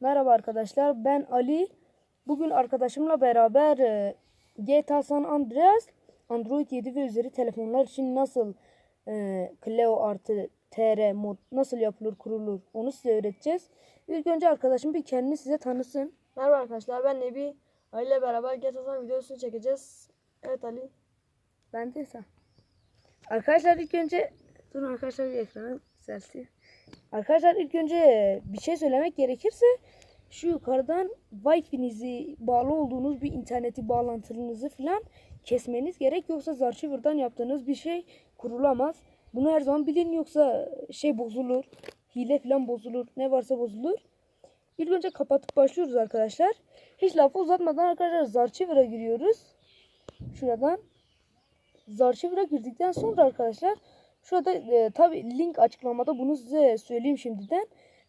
Merhaba arkadaşlar ben Ali. Bugün arkadaşımla beraber e, GTA San Andreas Android 7 ve üzeri telefonlar için nasıl e, Cleo artı TR mod nasıl yapılır kurulur onu size öğreteceğiz. İlk önce arkadaşım bir kendini size tanısın. Merhaba arkadaşlar ben Nebi. Ali ile beraber GTA San videosunu çekeceğiz. Evet Ali. Ben de sen. Arkadaşlar ilk önce durun arkadaşlar bir ekranı düzelteyim. Arkadaşlar ilk önce bir şey söylemek gerekirse şu yukarıdan Wi-Fi'nizi bağlı olduğunuz bir interneti bağlantınızı falan kesmeniz gerek yoksa Zarchiver'dan yaptığınız bir şey kurulamaz. Bunu her zaman bilin yoksa şey bozulur. Hile falan bozulur. Ne varsa bozulur. İlk önce kapatıp başlıyoruz arkadaşlar. Hiç lafı uzatmadan arkadaşlar Zarchiver'a giriyoruz. Şuradan. Zarchiver'a girdikten sonra arkadaşlar şurada e, tabi link açıklamada bunu size söyleyeyim şimdiden.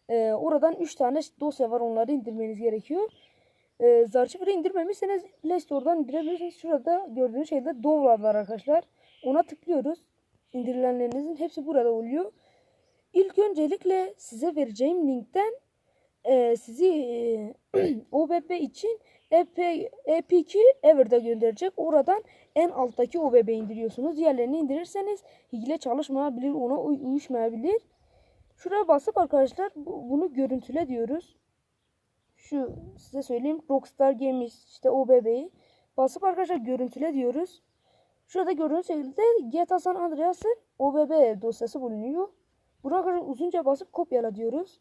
E, oradan 3 tane dosya var onları indirmeniz gerekiyor. E, Zarchiver'ı indirmemişseniz Play Store'dan indirebilirsiniz. Şurada gördüğünüz şeyde download var arkadaşlar. Ona tıklıyoruz. İndirilenlerinizin hepsi burada oluyor. İlk öncelikle size vereceğim linkten e, sizi e, OBB için EP, EP2 Ever'da gönderecek. Oradan en alttaki OBB indiriyorsunuz. Diğerlerini indirirseniz hile çalışmayabilir, ona uy- uyuşmayabilir. Şuraya basıp arkadaşlar bu- bunu görüntüle diyoruz. Şu size söyleyeyim Rockstar Games işte OBB'yi basıp arkadaşlar görüntüle diyoruz. Şurada gördüğünüz şekilde GTA San Andreas'ın OBB dosyası bulunuyor. Buna arkadaşlar uzunca basıp kopyala diyoruz.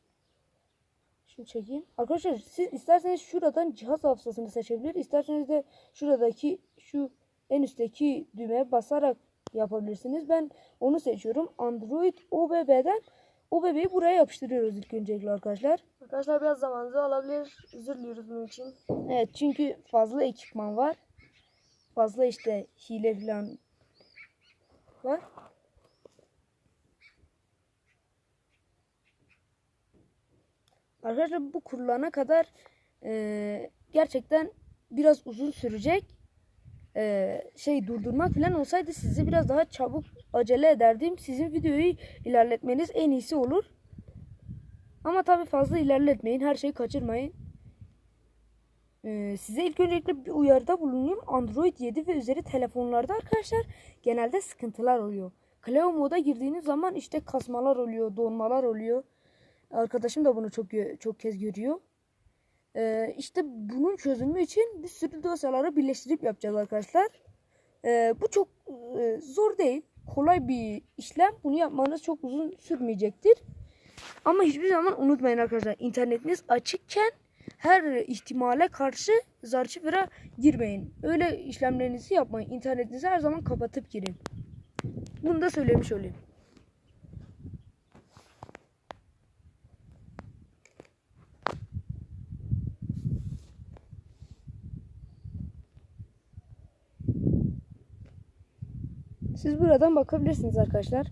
Şunu çekeyim. Arkadaşlar siz isterseniz şuradan cihaz hafızasını seçebilir. İsterseniz de şuradaki şu en üstteki düğmeye basarak yapabilirsiniz. Ben onu seçiyorum. Android OBB'den OBB'yi buraya yapıştırıyoruz ilk öncelikle arkadaşlar. Arkadaşlar biraz zamanınızı alabilir. Özür diliyoruz bunun için. Evet çünkü fazla ekipman var. Fazla işte hile falan var. Arkadaşlar bu kurulana kadar eee, gerçekten biraz uzun sürecek. Eee, şey durdurmak falan olsaydı sizi biraz daha çabuk acele ederdim. Sizin videoyu ilerletmeniz en iyisi olur. Ama tabii fazla ilerletmeyin. Her şeyi kaçırmayın. Ee, size ilk öncelikle bir uyarıda bulunayım. Android 7 ve üzeri telefonlarda arkadaşlar genelde sıkıntılar oluyor. Cleo moda girdiğiniz zaman işte kasmalar oluyor, donmalar oluyor. Arkadaşım da bunu çok çok kez görüyor. Ee, işte bunun çözümü için bir sürü dosyaları birleştirip yapacağız arkadaşlar. Ee, bu çok e, zor değil. Kolay bir işlem. Bunu yapmanız çok uzun sürmeyecektir. Ama hiçbir zaman unutmayın arkadaşlar. internetiniz açıkken her ihtimale karşı Zarchiver'a girmeyin. Öyle işlemlerinizi yapmayın. İnternetinizi her zaman kapatıp girin. Bunu da söylemiş olayım. Siz buradan bakabilirsiniz arkadaşlar.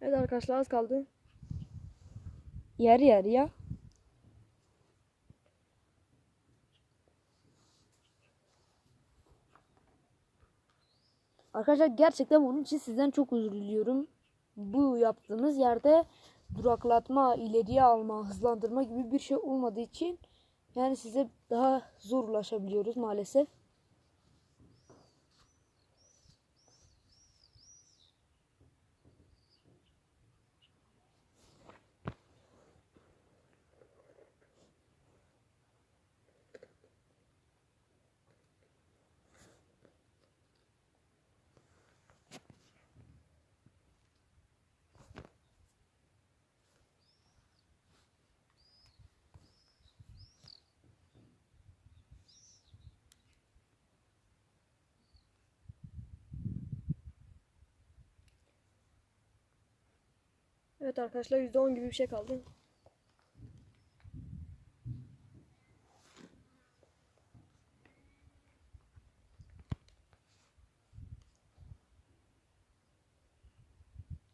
Evet arkadaşlar az kaldı. Yarı yarıya. Arkadaşlar gerçekten bunun için sizden çok özür diliyorum. Bu yaptığımız yerde duraklatma, ileriye alma, hızlandırma gibi bir şey olmadığı için yani size daha zor ulaşabiliyoruz maalesef. Evet arkadaşlar %10 gibi bir şey kaldı.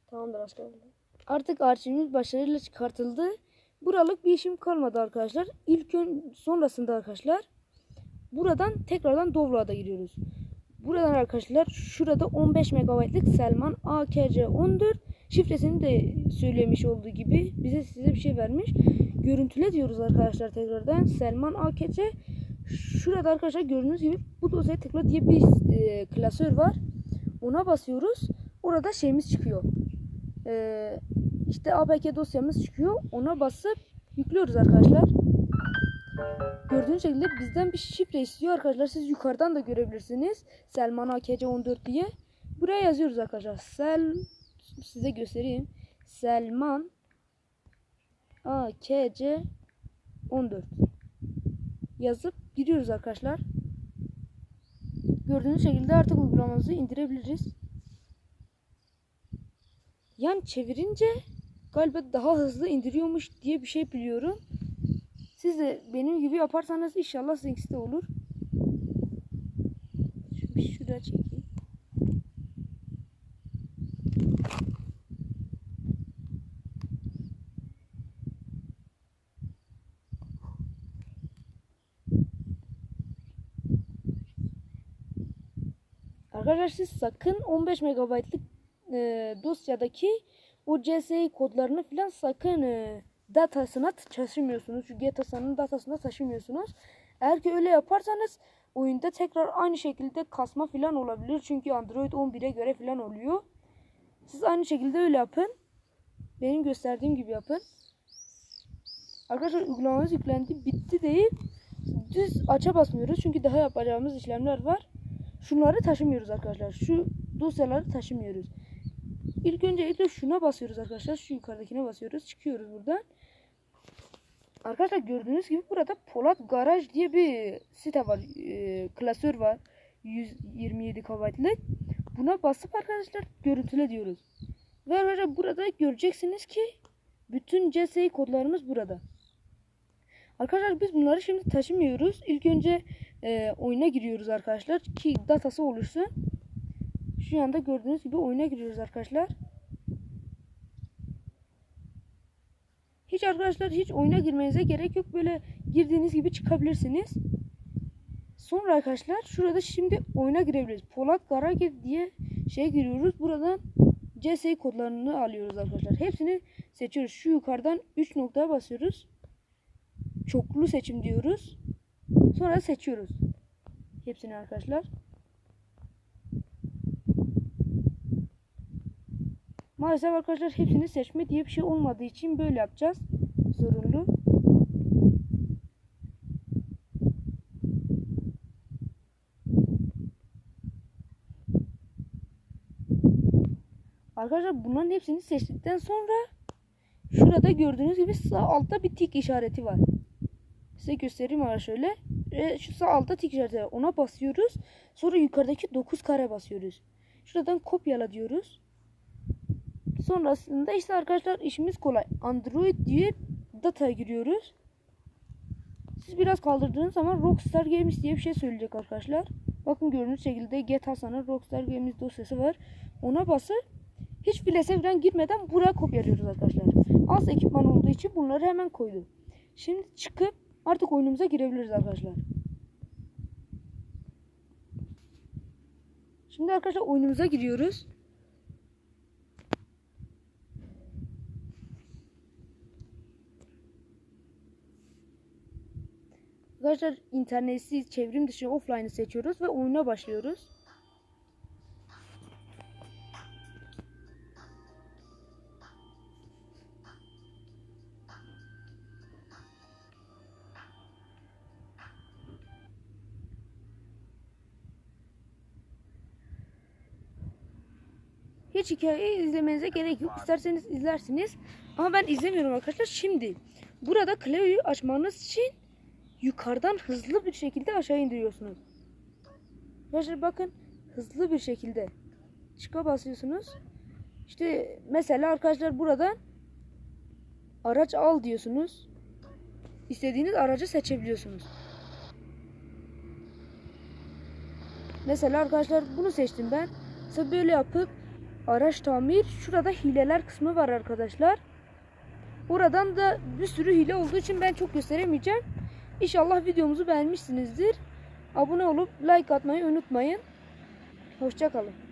Tamamdır kaldı. Artık arşivimiz başarıyla çıkartıldı. Buralık bir işim kalmadı arkadaşlar. İlk ön sonrasında arkadaşlar buradan tekrardan Dovla'da giriyoruz. Buradan arkadaşlar şurada 15 MB'lık Selman AKC14 şifresini de söylemiş olduğu gibi bize size bir şey vermiş. Görüntüle diyoruz arkadaşlar tekrardan Selman AKC. Şurada arkadaşlar gördüğünüz gibi bu dosyaya tıkla diye bir e, klasör var. Ona basıyoruz. Orada şeyimiz çıkıyor. E, işte APK dosyamız çıkıyor. Ona basıp yüklüyoruz arkadaşlar. Gördüğünüz şekilde bizden bir şifre istiyor arkadaşlar. Siz yukarıdan da görebilirsiniz. Selman AKC 14 diye. Buraya yazıyoruz arkadaşlar. Sel size göstereyim. Selman AKC 14 yazıp giriyoruz arkadaşlar. Gördüğünüz şekilde artık uygulamamızı indirebiliriz. Yan çevirince galiba daha hızlı indiriyormuş diye bir şey biliyorum. Siz de benim gibi yaparsanız inşallah sizinkisi de olur. Şu şuraya çekeyim. Arkadaşlar siz sakın 15 MB'lık e, dosyadaki o CSI kodlarını falan sakın e, datasına taşımıyorsunuz. Şu GTA'nın datasına taşımıyorsunuz. Eğer ki öyle yaparsanız oyunda tekrar aynı şekilde kasma falan olabilir. Çünkü Android 11'e göre falan oluyor. Siz aynı şekilde öyle yapın. Benim gösterdiğim gibi yapın. Arkadaşlar uygulamamız yüklendi. Bitti değil. Düz aça basmıyoruz. Çünkü daha yapacağımız işlemler var. Şunları taşımıyoruz arkadaşlar. Şu dosyaları taşımıyoruz. İlk önce ilk şuna basıyoruz arkadaşlar. Şu yukarıdakine basıyoruz. Çıkıyoruz buradan. Arkadaşlar gördüğünüz gibi burada Polat Garaj diye bir site var. E, klasör var. 127 KB'lık. Buna basıp arkadaşlar görüntüle diyoruz. Ve arkadaşlar burada göreceksiniz ki bütün CSI kodlarımız burada. Arkadaşlar biz bunları şimdi taşımıyoruz. İlk önce e, oyuna giriyoruz arkadaşlar ki datası olursun. Şu anda gördüğünüz gibi oyuna giriyoruz arkadaşlar. Hiç arkadaşlar hiç oyuna girmenize gerek yok. Böyle girdiğiniz gibi çıkabilirsiniz. Sonra arkadaşlar şurada şimdi oyuna girebiliriz. Polat Karagir diye şey giriyoruz. Buradan CSI kodlarını alıyoruz arkadaşlar. Hepsini seçiyoruz. Şu yukarıdan 3 noktaya basıyoruz. Çoklu seçim diyoruz. Sonra seçiyoruz. Hepsini arkadaşlar. Maalesef arkadaşlar hepsini seçme diye bir şey olmadığı için böyle yapacağız. Zorunlu. Arkadaşlar bunların hepsini seçtikten sonra şurada gördüğünüz gibi sağ altta bir tik işareti var. Size göstereyim ara şöyle. E, şu sağ altta tik işareti. Ona basıyoruz. Sonra yukarıdaki 9 kare basıyoruz. Şuradan kopyala diyoruz. Sonrasında işte arkadaşlar işimiz kolay. Android diye data giriyoruz. Siz biraz kaldırdığınız zaman Rockstar Games diye bir şey söyleyecek arkadaşlar. Bakın gördüğünüz şekilde GTA San'a Rockstar Games dosyası var. Ona basıp hiç filese falan girmeden buraya kopyalıyoruz arkadaşlar. Az ekipman olduğu için bunları hemen koydum. Şimdi çıkıp artık oyunumuza girebiliriz arkadaşlar. Şimdi arkadaşlar oyunumuza giriyoruz. Arkadaşlar internetsiz çevrim dışı offline'ı seçiyoruz ve oyuna başlıyoruz. Hiç hikayeyi izlemenize gerek yok. İsterseniz izlersiniz. Ama ben izlemiyorum arkadaşlar. Şimdi burada klavyeyi açmanız için yukarıdan hızlı bir şekilde aşağı indiriyorsunuz. Arkadaşlar bakın hızlı bir şekilde çıka basıyorsunuz. İşte mesela arkadaşlar buradan araç al diyorsunuz. İstediğiniz aracı seçebiliyorsunuz. Mesela arkadaşlar bunu seçtim ben. Mesela böyle yapıp Araç tamir. Şurada hileler kısmı var arkadaşlar. Buradan da bir sürü hile olduğu için ben çok gösteremeyeceğim. İnşallah videomuzu beğenmişsinizdir. Abone olup like atmayı unutmayın. Hoşçakalın.